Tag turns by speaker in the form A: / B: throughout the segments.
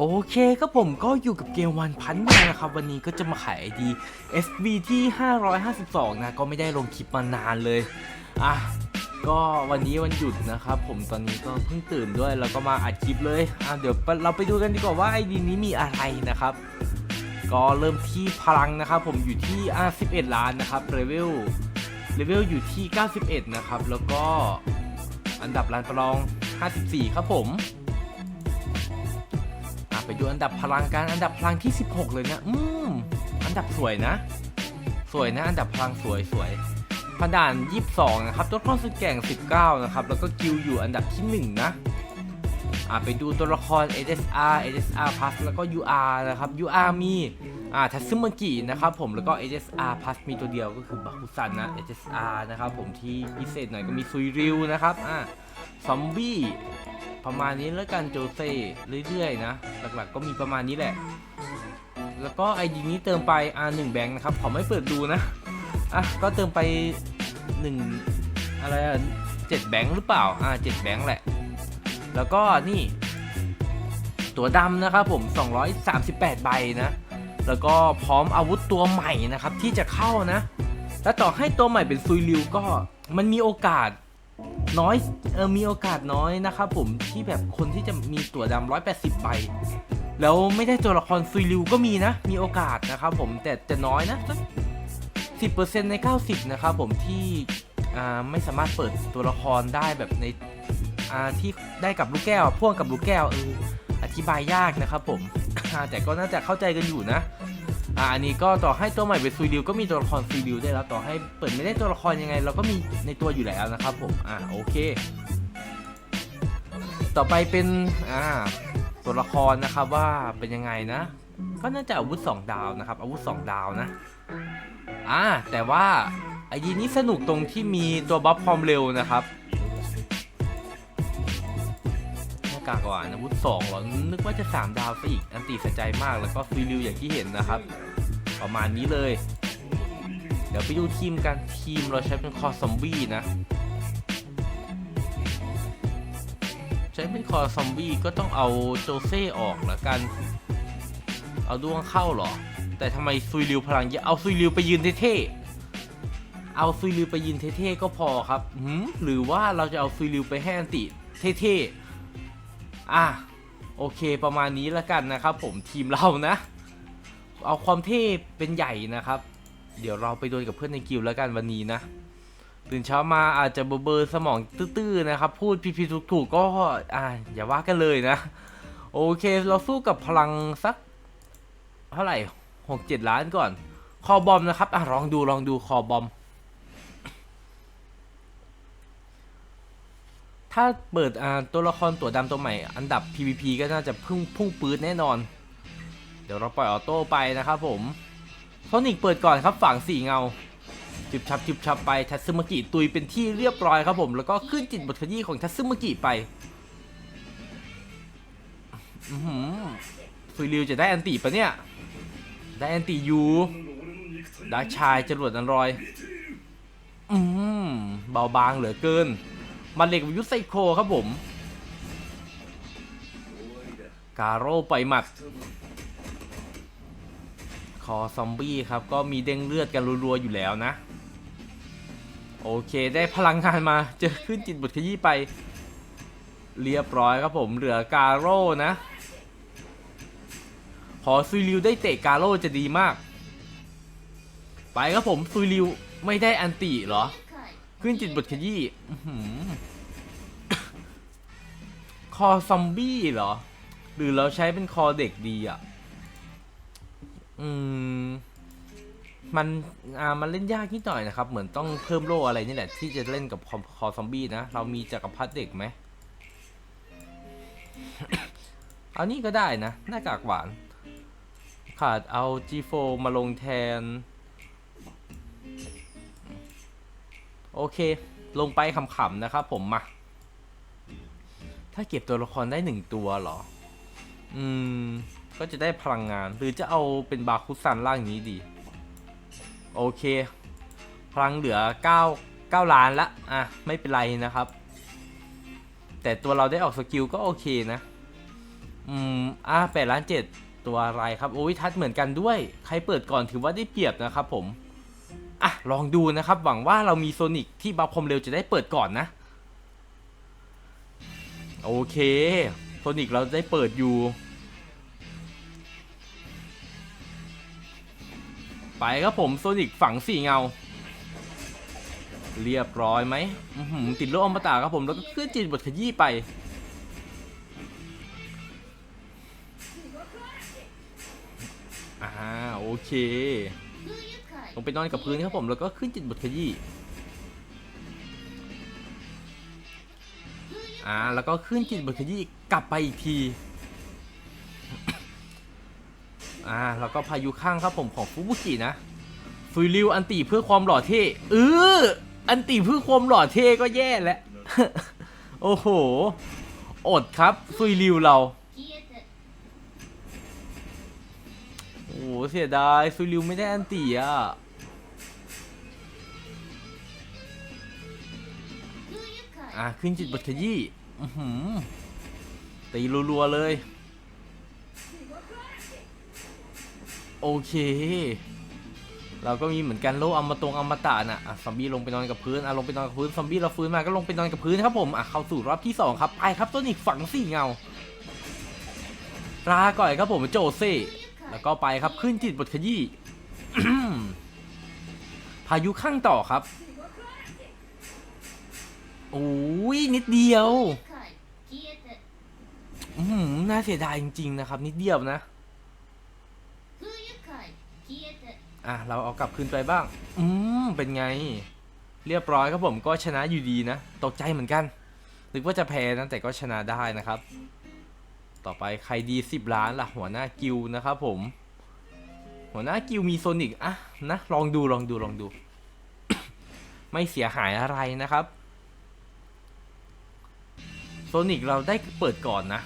A: โอเคก็ผมก็อยู่กับเกมวันพันแมนนะครับวันนี้ก็จะมาขายไอดี SB ที่ 552 นะก็ไม่ได้ลงคลิปมานานเลยอะก็วันนี้วันหยุดนะครับผมตอนนี้ก็เพิ่งตื่นด้วยแล้วก็มาอัดคลิปเลยอะเดี๋ยวเราไปดูกันดีกว่าว่าไอดีนี้มีอะไรนะครับ ก็เริ่มที่พลังนะครับผมอยู่ที่อะ11 ล้านนะครับเลเวลเลเวลอยู่ที่ 91 นะครับแล้วก็อันดับล้านประลอง 54 ครับผม ไปดูอันดับพลังกันอันดับพลังที่ 16 เลยเนี่ยอืมอันดับสวยนะ สวยนะ อันดับพลังสวยสวยพันด่าน 22 นะครับตัวละครสุดแก่ง 19 นะครับ แล้วก็กิลอยู่อันดับที่ 1 นะอะไปดูตัวละคร SSR SSR Plus แล้วก็ UR นะครับ UR มีอ่าทัซึมากินะครับผมแล้วก็ SSR Plus มีตัวเดียวก็คือบาคุซันนะ SSR นะครับผมที่พิเศษหน่อยก็มีซุยริวนะครับอ่า ซอมบี้ประมาณนี้แล้วกันโจเซ่เรื่อยๆนะ หลักๆก็มีประมาณนี้แหละ แล้วก็ไอดีนี้เติมไป R1 แบงค์นะครับขอไม่เปิดดูนะอะก็เติมไป1อะไรอะเจ็ดแบงค์หรือเปล่าอ่าเจ็ดแบงค์แหละ แล้วก็นี่ ตัวดำนะครับผม 238 ใบนะ แล้วก็พร้อมอาวุธตัวใหม่นะครับที่จะเข้านะ แล้วต่อให้ตัวใหม่เป็นซุยริวก็มันมีโอกาส น้อยเออมีโอกาสน้อยนะครับผมที่แบบคนที่จะมีตั๋วดำ180ใบแล้วไม่ได้ตัวละครซุยริวก็มีนะ มีโอกาสนะครับผมแต่แต่น้อยนะสักสิบเปอร์เซ็นต์ใน 90 นะครับผมที่อ่าไม่สามารถเปิดตัวละครได้แบบในอ่าที่ได้กับลูกแก้วพ่วงกับลูกแก้วเอออธิบายยากนะครับผมแต่ก็น่าจะเข้าใจกันอยู่นะ อ่าอันนี้ก็ต่อให้ตัวใหม่เป็นซุยริวก็มีตัวละครซุยริวได้แล้วต่อให้เปิดไม่ได้ตัวละครยังไง เราก็มีในตัวอยู่แล้วนะครับผมอ่าโอเค ต่อไปเป็นอ่าตัวละครนะครับว่าเป็นยังไงนะ ก็น่าจะอาวุธ 2 ดาวนะครับ อาวุธ 2 ดาวนะอ่าแต่ว่าไอดีนี้สนุกตรงที่มีตัวบัฟความเร็วนะครับากกหวานอาวุธ2เหรอ นึกว่าจะ 3 ดาวซะอีก อันตีสะใจมากแล้วก็ฟรีริวอย่างที่เห็นนะครับ ประมาณนี้เลย เดี๋ยวไปดูทีมกัน ทีมเราใช้เป็นคอซอมบี้นะ ใช้เป็นคอซอมบี้ก็ต้องเอาโจเซ่ออกแล้วกัน เอาดวงเข้าหรอ แต่ทำไมซุยริวพลังเยอะ เอาซุยริวไปยืนเท่ๆเอาซุยริวไปยืนเท่ๆก็พอครับ หรือว่าเราจะเอาซุยริวไปให้อันติเท่ๆ อะโอเคประมาณนี้แล้วกันนะครับ ผมทีมเรานะ เอาความเท่เป็นใหญ่นะครับ เดี๋ยวเราไปดวลกับเพื่อนในกิลแล้วกันวันนี้นะตื่นเช้ามาอาจจะเบอร์เบอร์สมองตื้อๆนะครับ พูดผิดๆถูกๆก็อ่าอย่าว่ากันเลยนะ โอเคเราสู้กับพลังสัก เท่าไหร่หกเจ็ดล้านก่อน คอบอมนะครับอะลองดูลองดูคอบอม ถ้าเปิดตัวละครตัวดำตัวใหม่ อันดับ PVP ก็น่าจะพุ่งพุ่งปืดแน่นอน เดี๋ยวเราปล่อยออโต้ไปนะครับผมโซนิกเปิดก่อนครับฝั่งสี่เงาจิบชับจิบชับไปทัตซึมกิตุยเป็นที่เรียบร้อยครับผม แล้วก็ขึ้นจิตบทขยี้ของทัตซึมกิไปอืมซุยริวจะได้อันติปะเนี่ย ได้อันติยูดาร์ชายจรวดอันรอย อืมเบาบางเหลือเกิน มาเหล็กยุทธไซโคครับผม กาโร่ปล่อยหมัด คอซอมบี้ครับ ก็มีเด้งเลือดกันรัวๆอยู่แล้วนะ โอเคได้พลังงานมา เจอขึ้นจิตบทขยี้ไป เรียบร้อยครับผมเหลือกาโร่นะ ขอซุยริวได้เตะกาโร่จะดีมาก ไปครับผมซุยริวไม่ได้อันติเหรอ ขึ้นจิตบทขยี้คอซอมบี้เหรอ หรือเราใช้เป็นคอเด็กดีอะ อืม มัน อ่า มันเล่นยากนิดหน่อยนะครับ เหมือนต้องเพิ่มโล่อะไรนี่แหละ ที่จะเล่นกับคอคอซอมบี้นะ เรามีจักรพรรดิเด็กไหม เอานี่ก็ได้นะ หน้ากากหวาน ขาดเอา G4 มาลงแทน โอเค ลงไปขำๆนะครับผมมาถ้าเก็บตัวละครได้หนึ่งตัวเหรอ อืม ก็จะได้พลังงาน หรือจะเอาเป็นบาคุซันล่างนี้ดี โอเค พลังเหลือ 9 9 ล้านละ อะ ไม่เป็นไรนะครับ แต่ตัวเราได้ออกสกิลก็โอเคนะออืม อะแปดล้านเจ็ดตัวอะไรครับ โอ้ยทัดเหมือนกันด้วย ใครเปิดก่อนถือว่าได้เปรียบนะครับผม อะลองดูนะครับ หวังว่าเรามีโซนิกที่บัฟความเร็วจะได้เปิดก่อนนะ โอเคโซนิกเราได้เปิดอยู่ ไปครับผมโซนิกฝังสี่เงา เรียบร้อยไหมอื้อหือติดโลกอมตะครับผมแล้วก็ขึ้นจิตบทขยี้ไปอ่าโอเค งไปนอนกับพื้นครับผมแล้วก็ขึ้นจิตบทขยี้อ่าแล้วก็ขึ้นจิตบทขยี้กลับไปอีกทีอ่าแล้วก็พายุข้างครับผมของฟุบุกินะฟุริวอันติเพื่อความหล่อเท่เอออันติเพื่อความหล่อเท่ก็แย่แล้วโอ้โหอดครับฟุริวเราโอ้เสียดายซุยริวไม่ได้อันตีอะ อะขึ้นจิตบทขยี้ตีรัวๆเลย โอเค เราก็มีเหมือนกันโลอมตรงอมตะน่ะซอมบี้ลงไปนอนกับพื้นอะลงไปนอนกับพื้นซอมบี้เราฟื้นมาก็ลงไปนอนกับพื้นครับผมอะเข้าสู่รอบที่สองครับไปครับต้นอีกฝังสี่เงาลาก่อยครับผมโจเซ่แล้วก็ไปครับขึ้นจิตบทขยี้พายุข้างต่อครับ โอ้ยนิดเดียว อืมน่าเสียดายจริง ๆ นะครับ นิดเดียวนะ อะ เราเอากลับคืนไปบ้าง อืม เป็นไง เรียบร้อยครับผมก็ชนะอยู่ดีนะ ตกใจเหมือนกันนึกว่าจะแพ้นะแต่ก็ชนะได้นะครับ ต่อไปใครดี 10 ล้านล่ะ หัวหน้ากิลนะครับผม หัวหน้ากิลมีโซนิกอะนะ ลองดูลองดูลองดู ไม่เสียหายอะไรนะครับ โซนิกเราได้เปิดก่อนนะ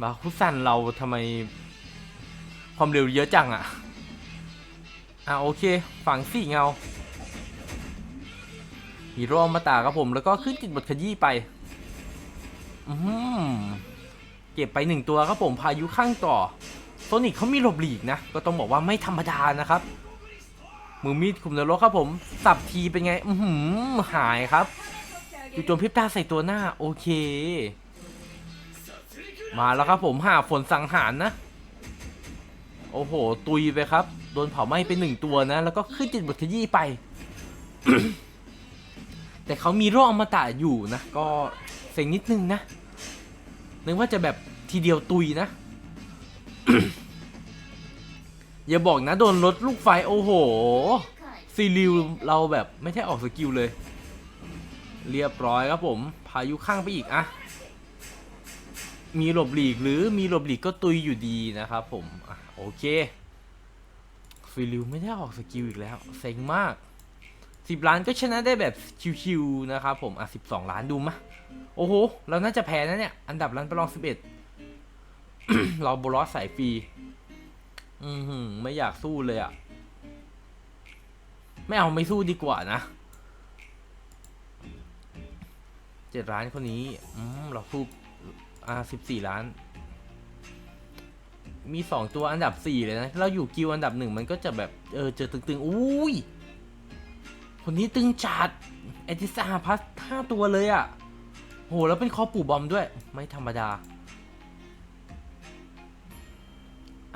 A: บาคุซันเราทำไม ความเร็วเยอะจังอะอะโอเค ฝั่งสี่เงาฮีโร่อมาตาครับผมแล้วก็ขึ้นจิตบทขยี้ไป อืมเก็บไปหนึ่งตัวครับผมพายุข้างต่อโซนิกเขามีหลบหลีกนะ ก็ต้องบอกว่าไม่ธรรมดานะครับ มือมีดคุมนรกครับผม สับทีเป็นไง อืหหายครับ ดูโจมพิบตาใส่ตัวหน้า โอเค มาแล้วครับผมหาฝนสังหารนะ โอ้โห ตุยไปครับ โดนเผาไหม้ไปหนึ่งตัวนะ แล้วก็ขึ้นจิตบทขยี้ไป แต่เขามีโรคอมตะอยู่นะ ก็เซ็งนิดนึงนะ นึกว่าจะแบบทีเดียวตุยนะ อย่าบอกนะ โดนรถลูกไฟ โอ้โหซีริวเราแบบไม่ใช่ออกสกิลเลย เรียบร้อยครับผม พายุข้างไปอีกอะมีหลบหลีกหรือมีหลบหลีกก็ตุยอยู่ดีนะครับผมอะโอเคฟิลิวไม่ได้ออกสกิลอีกแล้วเซ็งมากสิบล้านก็ชนะได้แบบชิวๆนะครับผมอะสิบสองล้านดูมะโอ้โห เราน่าจะแพ้นะเนี่ย อันดับล้านประลองสิบเอ็ดเราบลอสสายฟรีอือไม่อยากสู้เลยอะไม่เอาไม่สู้ดีกว่านะ เจ็ดล้านคนนี้อืมเราสู้อ่าสิบสี่ล้าน มีสองตัวอันดับสี่เลยนะ เราอยู่กิวอันดับหนึ่งมันก็จะแบบ เออ เจอตึงๆ อุ้ย คนนี้ตึงจัดเอติสาพัสห้าตัวเลยอะ่ะ โห แล้วเป็นคอปู่บอมด้วย ไม่ธรรมดา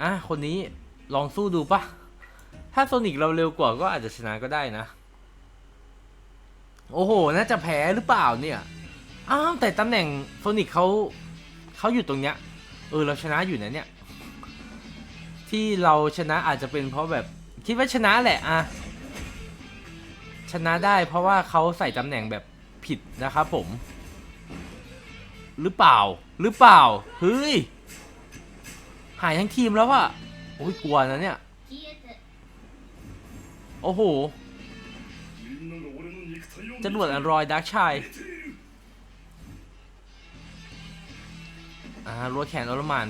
A: อะ คนนี้ลองสู้ดูปะถ้าโซนิกเราเร็วกว่าก็อาจจะชนะก็ได้นะ โอ้โห น่าจะแพ้หรือเปล่าเนี่ย อ้าวแต่ตำแหน่งโซนิกเขาเขาอยู่ตรงเนี้ย เออเราชนะอยู่นะเนี่ย ที่เราชนะอาจจะเป็นเพราะแบบคิดว่าชนะแหละอะชนะได้เพราะว่าเขาใส่ตำแหน่งแบบผิดนะครับผม หรือเปล่าหรือเปล่าเฮ้ยหายทั้งทีมแล้วอะโอ้ยกลัวนะเนี่ย โอ้โหจรวดอันรอยดักชาย อ่ารัวแขนอรมาน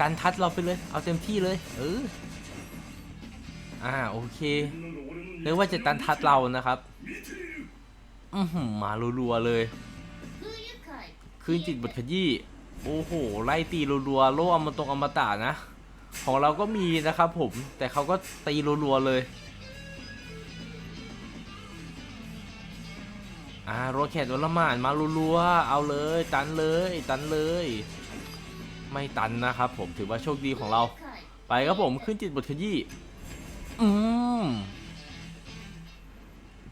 A: การทัดเราไปเลย เอาเต็มที่เลย เออ อ่าโอเคเรียกว่าจะตันทัดเรานะครับ อือมารัวๆเลยขึ้นจิตบทขยี้ โอ้โห ไล่ตีรัวๆ โล่อมตรงอมตะนะ ของเราก็มีนะครับผม แต่เขาก็ตีรัวๆเลย อ่าโรแคตวลมานมารัวๆ เอาเลย ตันเลย ตันเลย ไม่ตันนะครับผมถือว่าโชคดีของเรา ไปครับผมขึ้นจิตบทขยี้อืม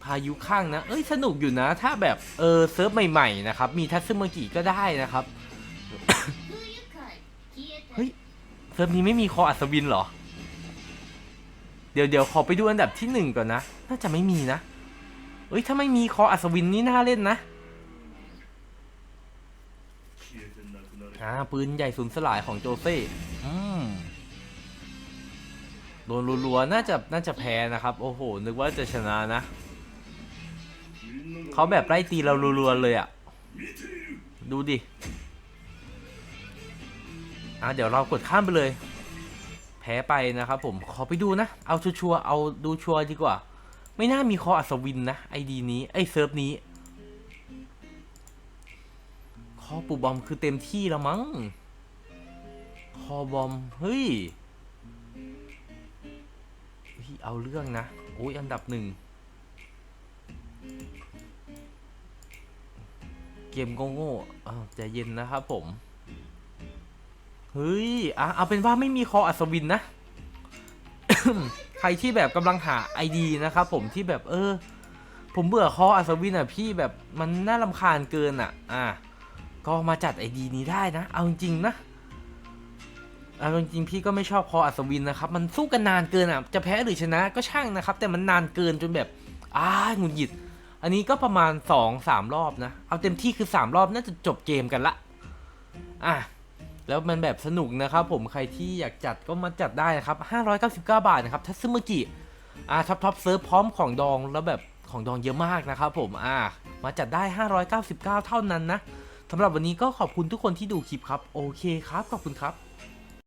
A: พายุข้างนะ เอ้ย สนุกอยู่นะ ถ้าแบบ เออ เซิร์ฟใหม่ๆ นะครับ มีทัตสึมากิก็ได้นะครับ เฮ้ย เซิร์ฟนี้ไม่มีคออัศวินเหรอ เดี๋ยวเดี๋ยวขอไปดูอันดับที่หนึ่งก่อนนะ น่าจะไม่มีนะ เอ้ย ถ้าไม่มีคออัศวินนี่น่าเล่นนะ อ่าปืนใหญ่สูญสลายของโจเซ่อืมโดนรัวๆน่าจะน่าจะแพ้นะครับ โอ้โห นึกว่าจะชนะนะ เขาแบบไล่ตีเรารัวๆเลยอะ่ะ ดูดิ อะเดี๋ยวเรากดข้ามไปเลย แพ้ไปนะครับผม ขอไปดูนะ เอาชัวร์ๆเอาดูชัวร์ดีกว่า ไม่น่ามีคออัศวินนะไอดีนี้ไอเซิร์ฟนี้ คอปูบอมคือเต็มที่แล้วมั้ง คอบอมเฮ้ยเฮ้ย เอาเรื่องนะ โอ้ย อันดับหนึ่ง เกมโง่ๆอ่ใจเย็นนะครับผม เฮ้ย อะ เอาเป็นว่าไม่มีคออัศวินนะ ใครที่แบบกำลังหาไอดีนะครับผมที่แบบเออผมเบื่อคออัศวินอะพี่แบบมันน่ารำคาญเกินอะ อะ ก็มาจัดไอดีนี้ได้นะ เอาจริงๆนะ เอาจริงๆพี่ก็ไม่ชอบคออัศวินนะครับ มันสู้กันนานเกินอะ จะแพ้หรือชนะก็ช่างนะครับ แต่มันนานเกินจนแบบอ้าหงุดหงิด อันนี้ก็ประมาณ2อสามรอบนะ เอาเต็มที่คือ 3 รอบน่าจะจบเกมกันละ อะแล้วมันแบบสนุกนะครับผมใครที่อยากจัดก็มาจัดได้นะครับ 599 บาทนะครับทัซึมุกิอ่าท็อปท็อปเซิร์ฟพร้อมของดองแล้วแบบของดองเยอะมากนะครับผมอ่ามาจัดได้ 599 เท่านั้นนะ สำหรับวันนี้ก็ขอบคุณทุกคนที่ดูคลิปครับ โอเคครับ ขอบคุณครับ